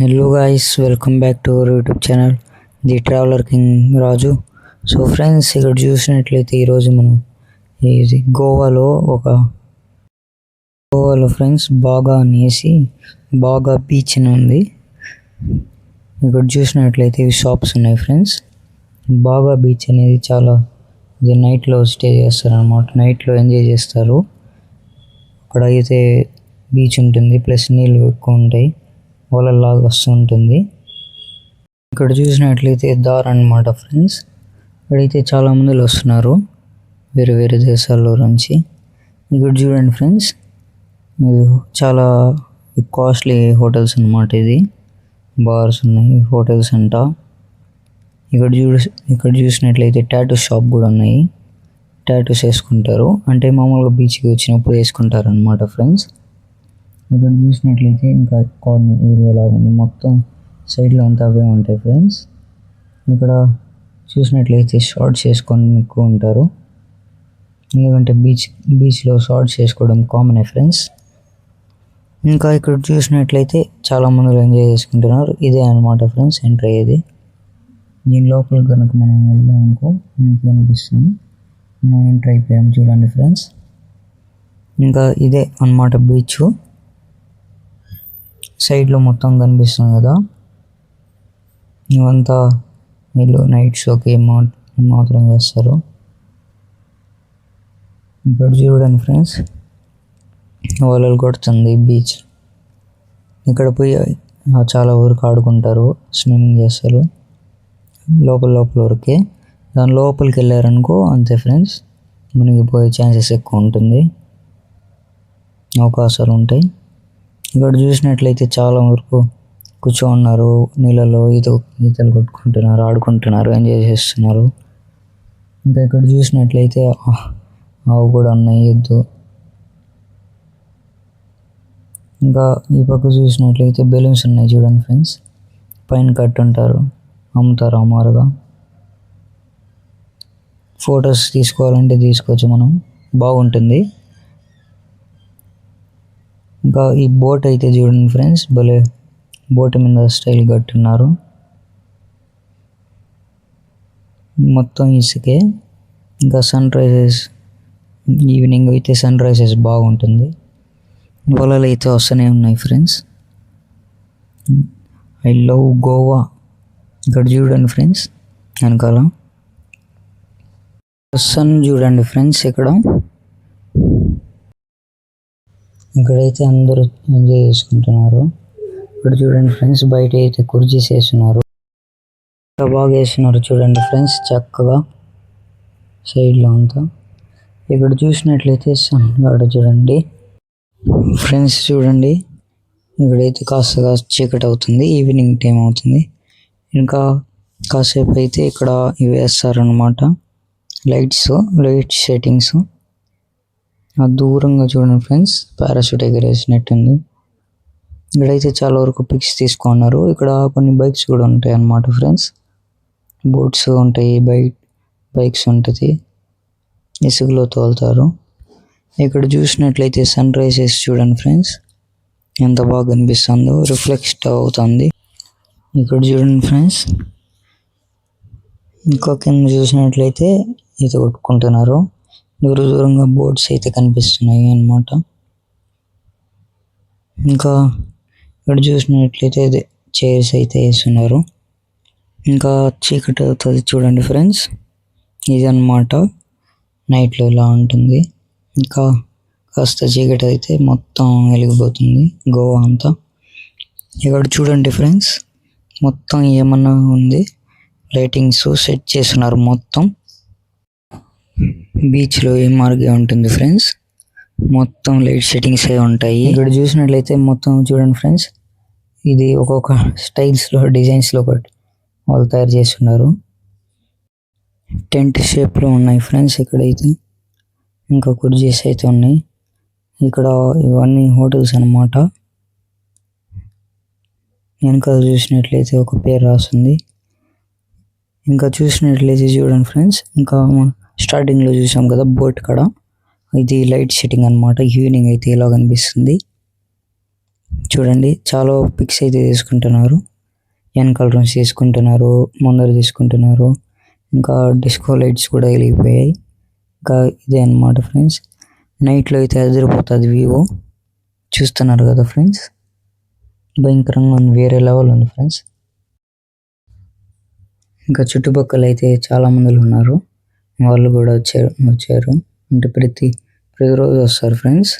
Hello guys welcome back to our YouTube channel the traveller king Raju so friends ఇక్కడ చూసినట్లయితే ఈరోజు మనం ఇది గోవాలో ఒక గోవాలో ఫ్రెండ్స్ బాగా అనేసి బాగా బీచ్ అని ఉంది. ఇక్కడ చూసినట్లయితే ఇవి షాప్స్ ఉన్నాయి ఫ్రెండ్స్ బాగా బీచ్ అనేది చాలా ఇది నైట్లో స్టే చేస్తారు అనమాట నైట్లో ఎంజాయ్ చేస్తారు. అక్కడ అయితే బీచ్ ఉంటుంది ప్లస్ నీళ్ళు ఎక్కువ ఉంటాయి. లాగా వస్తూ ఉంటుంది. ఇక్కడ చూసినట్లయితే దార్ అనమాట ఫ్రెండ్స్. ఇక్కడైతే చాలామంది వస్తున్నారు. వేరే వేరే దేశాల్లో నుంచి. ఇక్కడ చూడండి ఫ్రెండ్స్. ఇది చాలా కాస్ట్లీ హోటల్స్ అనమాట ఇది. బార్స్ ఉన్నాయి హోటల్స్ అంట. ఇక్కడ చూ ఇక్కడ చూసినట్లయితే టాటూ షాప్ కూడా ఉన్నాయి. టాటూస్ వేసుకుంటారు. అంటే మామూలుగా బీచ్కి వచ్చినప్పుడు వేసుకుంటారు అనమాట ఫ్రెండ్స్. ఇక్కడ చూసినట్లయితే ఇంకా కార్నర్ ఏరియా లాగా ఉంది. మొత్తం సైడ్లో అంతా అవే ఉంటాయి ఫ్రెండ్స్ ఇక్కడ చూసినట్లయితే షార్ట్స్ వేసుకొని ఎక్కువ ఉంటారు. ఎందుకంటే బీచ్ బీచ్లో షార్ట్స్ వేసుకోవడం కామనే ఫ్రెండ్స్ ఇంకా ఇక్కడ చూసినట్లయితే చాలా మంది ఎంజాయ్ చేసుకుంటున్నారు. ఇదే అనమాట ఫ్రెండ్స్ ఎంటర్ అయ్యేది దీని లోపల కనుక మనం వెళ్దాం అనుకో మనకి కనిపిస్తుంది. మనం ఎంటర్ అయిపోయాము చూడండి ఫ్రెండ్స్ ఇంకా ఇదే అనమాట బీచ్ సైడ్లో మొత్తం కనిపిస్తుంది కదా. ఇవంతా వీళ్ళు నైట్ షోకి మా మాత్రం చేస్తారు. ఇప్పుడు చూడండి ఫ్రెండ్స్ వలలు కొడుతుంది బీచ్ ఇక్కడ పోయి చాలా ఊరికి ఆడుకుంటారు స్విమ్మింగ్ చేస్తారు. లోపల లోపల వరకే. దాని లోపలికి వెళ్ళారనుకో అంతే ఫ్రెండ్స్ మునిగిపోయే ఛాన్సెస్ ఎక్కువ ఉంటుంది. అవకాశాలు ఉంటాయి. ఇక్కడ చూసినట్లయితే చాలా వరకు కూర్చోన్నారు నీళ్ళలో ఈత ఈతలు కొట్టుకుంటున్నారు ఆడుకుంటున్నారు ఎంజాయ్ చేస్తున్నారు. ఇంకా ఇక్కడ చూసినట్లయితే ఆవు కూడా ఉన్నాయి ఎద్దు. ఇంకా ఈ పక్క చూసినట్లయితే బెలూన్స్ ఉన్నాయి చూడండి ఫ్రెండ్స్. పైన కట్టుంటారు అమ్ముతారు అమ్మారుగా ఫొటోస్ తీసుకోవాలంటే తీసుకోవచ్చు మనం. బాగుంటుంది. ఇంకా ఈ బోట్ అయితే చూడండి ఫ్రెండ్స్ భలే బోట్ మీద స్టైల్ కట్టున్నారు. మొత్తం ఇసుకే. ఇంకా సన్ రైజెస్ ఈవినింగ్ అయితే సన్ రైజెస్ బాగుంటుంది. వలలు అయితే వస్తూనే ఉన్నాయి ఫ్రెండ్స్. I love Goa. ఇక్కడ చూడండి ఫ్రెండ్స్ వెనకాల. సన్ చూడండి ఫ్రెండ్స్ ఇక్కడ. ఇక్కడైతే అందరూ ఎంజాయ్ చేసుకుంటున్నారు. ఇక్కడ చూడండి ఫ్రెండ్స్ బయట అయితే కుర్చీస్ వేస్తున్నారు బాగా వేస్తున్నారు చూడండి ఫ్రెండ్స్ చక్కగా సైడ్లో అంతా. ఇక్కడ చూసినట్లయితే సన్ చూడండి. ఫ్రెండ్స్ చూడండి ఇక్కడైతే కాస్త కాస్త చీకటి అవుతుంది ఈవినింగ్ టైం అవుతుంది. ఇంకా కాసేపు అయితే ఇక్కడ ఇవి వేస్తారనమాట లైట్స్ లైట్ సెట్టింగ్స్. దూరంగా చూడండి ఫ్రెండ్స్ పారాషూట్ ఎగరేసినట్టుంది ఇక్కడైతే చాలా వరకు పిక్స్ తీసుకున్నారు. ఇక్కడ కొన్ని బైక్స్ కూడా ఉంటాయి అన్నమాట ఫ్రెండ్స్. బోట్స్ ఉంటాయి బైక్ బైక్స్ ఉంటుంది. ఇసుగులో తోలుతారు. ఇక్కడ చూసినట్లయితే సన్ రైజెస్ చూడండి ఫ్రెండ్స్. ఎంత బాగా కనిపిస్తుందో రిఫ్లెక్ట్ అవుతుంది. ఇక్కడ చూడండి ఫ్రెండ్స్. ఇంకో కింద చూసినట్లయితే ఈత కొట్టుకుంటున్నారు. దూర దూరంగా బోర్డ్స్ అయితే కనిపిస్తున్నాయి అన్నమాట. ఇంకా ఇక్కడ చూసినట్లయితే అదే చైర్స్ అయితే వేస్తున్నారు. ఇంకా చీకటి అవుతుంది చూడండి ఫ్రెండ్స్. ఇది అనమాట నైట్లో ఇలా ఉంటుంది. ఇంకా కాస్త చీకటి అయితే మొత్తం వెలిగిపోతుంది గోవా అంతా. ఇక్కడ చూడండి ఫ్రెండ్స్ మొత్తం ఏమన్నా ఉంది? లైటింగ్స్ సెట్ చేస్తున్నారు మొత్తం. బీచ్లో ఏ మార్గే ఉంటుంది ఫ్రెండ్స్? మొత్తం లైట్ సెట్టింగ్స్ ఉంటాయి. ఇక్కడ చూసినట్లయితే మొత్తం చూడండి ఫ్రెండ్స్. ఇది ఒక్కొక్క స్టైల్స్లో డిజైన్స్లో ఒకటి వాళ్ళు తయారు చేస్తున్నారు. టెంట్ షేప్లో ఉన్నాయి ఫ్రెండ్స్ ఇక్కడైతే. ఇంకా కుర్జీస్ అయితే ఉన్నాయి. ఇక్కడ ఇవన్నీ హోటల్స్ అనమాట వెనకాల చూసినట్లయితే ఒక పేరు రాస్తుంది ఇంకా చూసినట్లయితే చూడండి ఫ్రెండ్స్. ఇంకా స్టార్టింగ్లో చూసాం కదా బోట్ కాడ. ఇది లైట్ సెట్టింగ్ అనమాట ఈవినింగ్ అయితే ఇలా కనిపిస్తుంది. చూడండి చాలా పిక్స్ అయితే తీసుకుంటున్నారు. వెనకాల రూమ్స్ తీసుకుంటున్నారు ముందర తీసుకుంటున్నారు. ఇంకా డిస్కో లైట్స్ కూడా వెలిగిపోయాయి. ఇంకా ఇదే అన్నమాట ఫ్రెండ్స్. నైట్లో అయితే అదిరిపోతుంది వివో చూస్తున్నారు కదా ఫ్రెండ్స్? భయంకరంగా ఉంది వేరే లెవెల్ ఉంది ఫ్రెండ్స్. ఇంకా చుట్టుపక్కల అయితే చాలా మంది ఉన్నారు. వాళ్ళు కూడా వచ్చారు వచ్చారు. అంటే ప్రతి ప్రతిరోజు వస్తారు ఫ్రెండ్స్.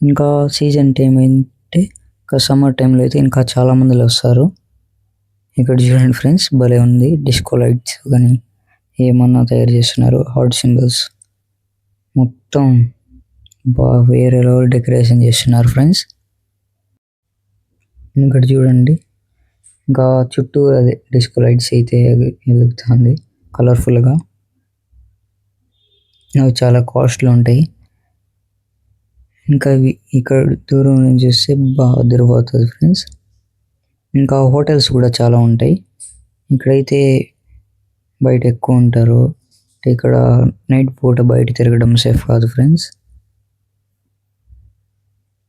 ఇంకా సీజన్ టైం ఏంటంటే ఇంకా సమ్మర్ టైంలో అయితే ఇంకా చాలామంది వస్తారు. ఇక్కడ చూడండి ఫ్రెండ్స్ భలే ఉంది. డిస్కో లైట్స్ కానీ ఏమన్నా తయారు చేస్తున్నారు. Heart symbols. మొత్తం బాగా వేరే లెవెల్ డెకరేషన్ చేస్తున్నారు ఫ్రెండ్స్. ఇక్కడ చూడండి. ఇంకా చుట్టూ అదే డిస్కో లైట్స్ అయితే వెలుగుతుంది. కలర్ఫుల్గా. అవి చాలా కాస్ట్లీ ఉంటాయి. ఇంకా ఇక్కడ దూరం నుంచి చూస్తే బాగా అదిరిపోతుంది ఫ్రెండ్స్ ఇంకా హోటల్స్ కూడా చాలా ఉంటాయి. ఇక్కడైతే బయట ఎక్కువ ఉంటారు. ఇక్కడ నైట్ పూట బయట తిరగడం సేఫ్ కాదు ఫ్రెండ్స్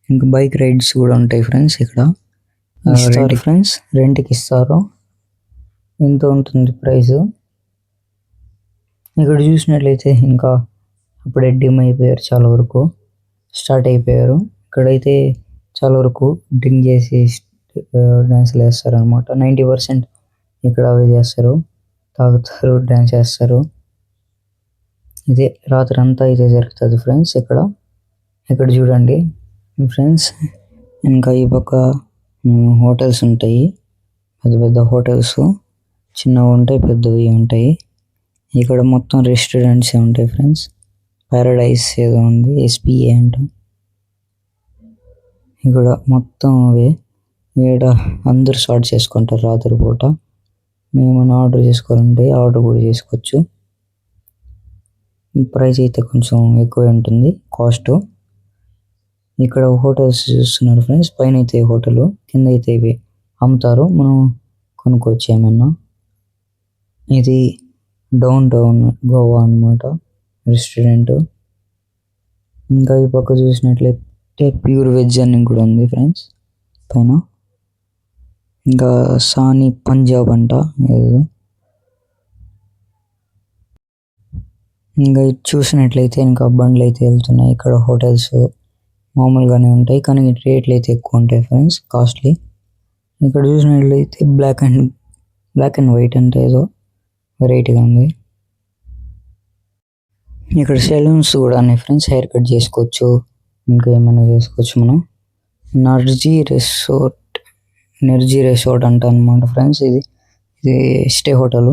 ఇంకా బైక్ రైడ్స్ కూడా ఉంటాయి ఫ్రెండ్స్ ఇక్కడ. ఇస్తారు. ఫ్రెండ్స్ రెంట్కి ఇస్తారు. ఎంత ఉంటుంది ప్రైస్ ఇక్కడ చూసినట్లయితే ఇంకా అప్పుడే డిమ్ అయిపోయారు చాలా వరకు. స్టార్ట్ అయిపోయారు. ఇక్కడైతే చాలా వరకు డ్రింక్ చేసి డ్యాన్స్లు వేస్తారు అనమాట నైంటీ పర్సెంట్ ఇక్కడ అవి చేస్తారు. తాగుతారు డ్యాన్స్ చేస్తారు. ఇదే రాత్రి అంతా ఇదే జరుగుతుంది ఫ్రెండ్స్ ఇక్కడ. ఇక్కడ చూడండి ఫ్రెండ్స్ ఇంకా ఈ పక్క హోటల్స్ ఉంటాయి. పెద్ద పెద్ద హోటల్స్ చిన్నవి ఉంటాయి పెద్దవి ఉంటాయి. ఇక్కడ మొత్తం రెస్టారెంట్స్ ఉంటాయి ఫ్రెండ్స్. పారడైస్ ఏదో ఉంది ఎస్పిఏ అంట. ఇక్కడ మొత్తం అవే. ఇక్కడ అందరు షార్ట్ చేసుకుంటారు రాత్రి పూట. మేమన్నా ఆర్డర్ చేసుకోవాలంటే ఆర్డర్ కూడా చేసుకోవచ్చు. ప్రైస్ అయితే కొంచెం ఎక్కువ ఉంటుంది కాస్ట్ ఇక్కడ హోటల్స్ చూస్తున్నారు ఫ్రెండ్స్ పైన అయితే హోటల్ కింద అయితే ఇవి. అమ్ముతారు మనం కొనుక్కోవచ్చు ఏమన్నా. ఇది డౌన్ టౌన్ గోవా అనమాట రెస్టారెంట్. ఇంకా ఈ పక్క చూసినట్లయితే ప్యూర్ వెజ్ అని కూడా ఉంది ఫ్రెండ్స్ పైన. ఇంకా సాని పంజాబ్ అంట ఏదో. ఇంకా ఇది చూసినట్లయితే ఇంకా బండ్లు అయితే వెళ్తున్నాయి ఇక్కడ హోటల్స్ మామూలుగానే ఉంటాయి కానీ రేట్లు అయితే ఎక్కువ ఉంటాయి ఫ్రెండ్స్ కాస్ట్లీ. ఇక్కడ చూసినట్లయితే black and black and white అంటే ఏదో వెరైటీగా ఉంది. ఇక్కడ సెలూన్స్ కూడా ఉన్నాయి ఫ్రెండ్స్ హెయిర్ కట్ చేసుకోవచ్చు ఇంకా ఏమైనా చేసుకోవచ్చు మనం. నర్జీ రిసార్ట్ నెర్జీ రిసార్ట్ అంట అనమాట ఫ్రెండ్స్ ఇది. ఇది స్టే హోటల్.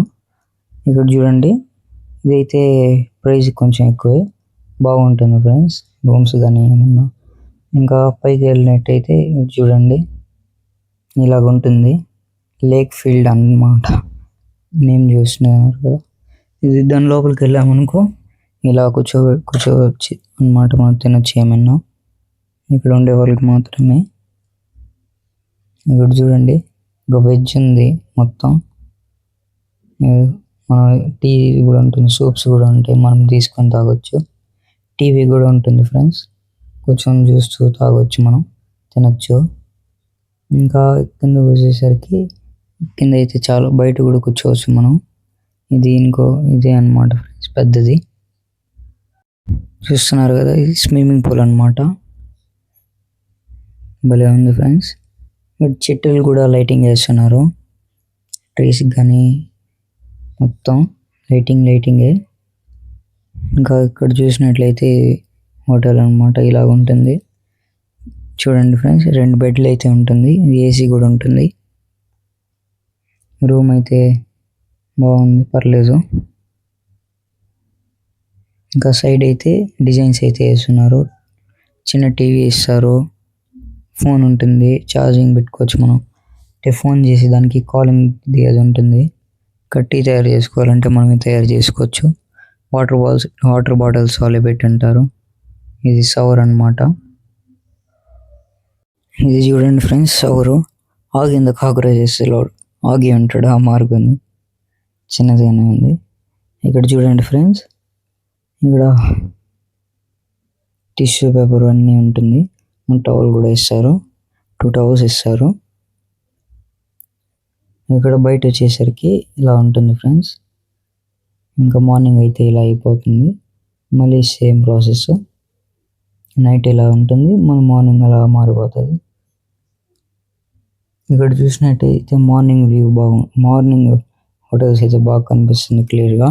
ఇక్కడ చూడండి ఇదైతే ప్రైస్ కొంచెం ఎక్కువే. బాగుంటుంది ఫ్రెండ్స్ రూమ్స్ కానీ ఏమన్నా. ఇంకా పైకి వెళ్ళినట్టయితే చూడండి ఇలాగ ఉంటుంది. లేక్ ఫీల్డ్ అన్నమాట. నేమ్ చూస్తున్నారు కదా. ఇది దాని లోపలికి వెళ్ళామనుకో ఇలా కూర్చో కూర్చోవచ్చు. అనమాట మనం తినొచ్చు ఏమన్నా ఇక్కడ ఉండే వాళ్ళకి మాత్రమే. ఇక్కడ చూడండి ఒక వెజ్ ఉంది మొత్తం. మన టీ కూడా ఉంటుంది సూప్స్ కూడా ఉంటాయి మనం తీసుకొని తాగొచ్చు. టీవీ కూడా ఉంటుంది ఫ్రెండ్స్ కూర్చొని చూస్తూ తాగొచ్చు మనం తినొచ్చు. ఇంకా కింద వచ్చేసరికి కింద అయితే చాలా బయట కూడా కూర్చోవచ్చు మనం. ఇది ఇంకో ఇదే అనమాట ఫ్రెండ్స్ పెద్దది. చూస్తున్నారు కదా ఇది స్విమ్మింగ్ పూల్ అనమాట భలే ఉంది ఫ్రెండ్స్. బట్ చెట్టులు కూడా లైటింగ్ వేస్తున్నారు. ట్రీస్ కానీ మొత్తం లైటింగ్ లైటింగే. ఇంకా ఇక్కడ చూసినట్లయితే హోటల్ అనమాట ఇలాగ ఉంటుంది. చూడండి ఫ్రెండ్స్ రెండు బెడ్లు అయితే ఉంటుంది ఏసీ కూడా ఉంటుంది. రూమ్ అయితే బాగుంది పర్లేదు. ఇంకా సైడ్ అయితే డిజైన్స్ అయితే వేస్తున్నారు. చిన్న టీవీ ఇస్తారు ఫోన్ ఉంటుంది. ఛార్జింగ్ పెట్టుకోవచ్చు మనం. అంటే ఫోన్ చేసి దానికి కాలింగ్ అది ఉంటుంది. కట్టి తయారు చేసుకోవాలంటే మనమే తయారు చేసుకోవచ్చు. వాటర్ బాల్స్ వాటర్ బాటిల్స్ వాళ్ళే పెట్టి ఉంటారు. ఇది సవర్ అనమాట ఇది చూడండి ఫ్రెండ్స్ సవరు. ఆగింది కాకరేజెస్ ఆగి ఉంటాడు ఆ మార్గం. చిన్నదిగానే ఉంది. ఇక్కడ చూడండి ఫ్రెండ్స్. ఇక్కడ టిష్యూ పేపర్ అన్నీ ఉంటుంది. టవల్ కూడా ఇస్తారు. టూ టవల్స్ ఇస్తారు. ఇక్కడ బయట వచ్చేసరికి ఇలా ఉంటుంది ఫ్రెండ్స్. ఇంకా మార్నింగ్ అయితే ఇలా అయిపోతుంది. మళ్ళీ సేమ్ ప్రాసెస్. నైట్ ఇలా ఉంటుంది. మళ్ళీ మార్నింగ్ అలా మారిపోతుంది. ఇక్కడ చూసినట్టయితే మార్నింగ్ వ్యూ బాగు మార్నింగ్ హోటల్స్ అయితే బాగా కనిపిస్తుంది క్లియర్గా.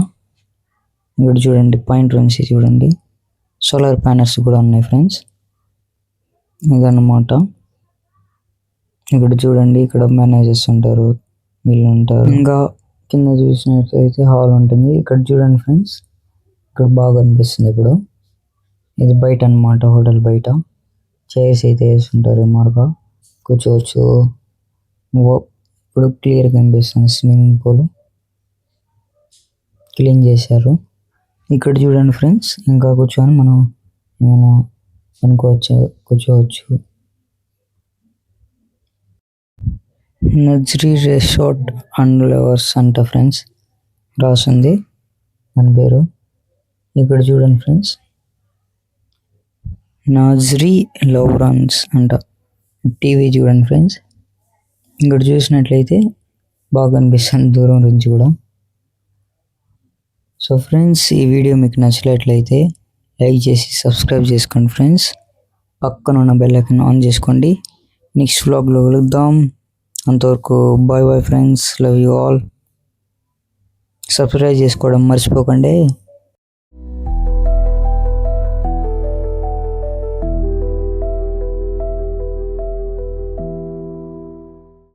ఇక్కడ చూడండి పాయింట్ నుంచి చూడండి. సోలార్ ప్యానల్స్ కూడా ఉన్నాయి ఫ్రెండ్స్. ఇదన్నమాట. ఇక్కడ చూడండి ఇక్కడ మేనేజర్స్ ఉంటారు వీళ్ళు ఉంటారు. ఇంకా కింద చూసినట్లయితే హాల్ ఉంటుంది. ఇక్కడ చూడండి ఫ్రెండ్స్ ఇక్కడ బాగా అనిపిస్తుంది ఇప్పుడు. ఇది బయట అన్నమాట హోటల్ బయట. చైర్స్ అయితే వేస్తుంటారు మారుగా కూర్చోవచ్చు. ఇప్పుడు క్లియర్ కనిపిస్తుంది స్విమ్మింగ్ పూల్. క్లీన్ చేశారు. ఇక్కడ చూడండి ఫ్రెండ్స్ ఇంకా కూర్చొని మనం ఏమైనా అనుకోవచ్చు? కూర్చోవచ్చు. నర్జరీ రిసార్ట్ అండ్ లవర్స్ అంట ఫ్రెండ్స్ రాసింది. దాని పేరు ఇక్కడ చూడండి ఫ్రెండ్స్. నాజరీ లవ్రాన్స్ అంట టీవీ చూడండి ఫ్రెండ్స్. ఇక్కడ చూసినట్లయితే బాగా అనిపిస్తుంది దూరం నుంచి కూడా. సో ఫ్రెండ్స్ ఈ వీడియో మీకు నచ్చినట్లయితే లైక్ చేసి సబ్స్క్రైబ్ చేసుకోండి ఫ్రెండ్స్. పక్కన ఉన్న బెల్లైకన్ ఆన్ చేసుకోండి. నెక్స్ట్ వ్లాగ్లో కలుద్దాం. అంతవరకు bye bye friends love you all. Subscribe చేసుకోవడం మర్చిపోకండి.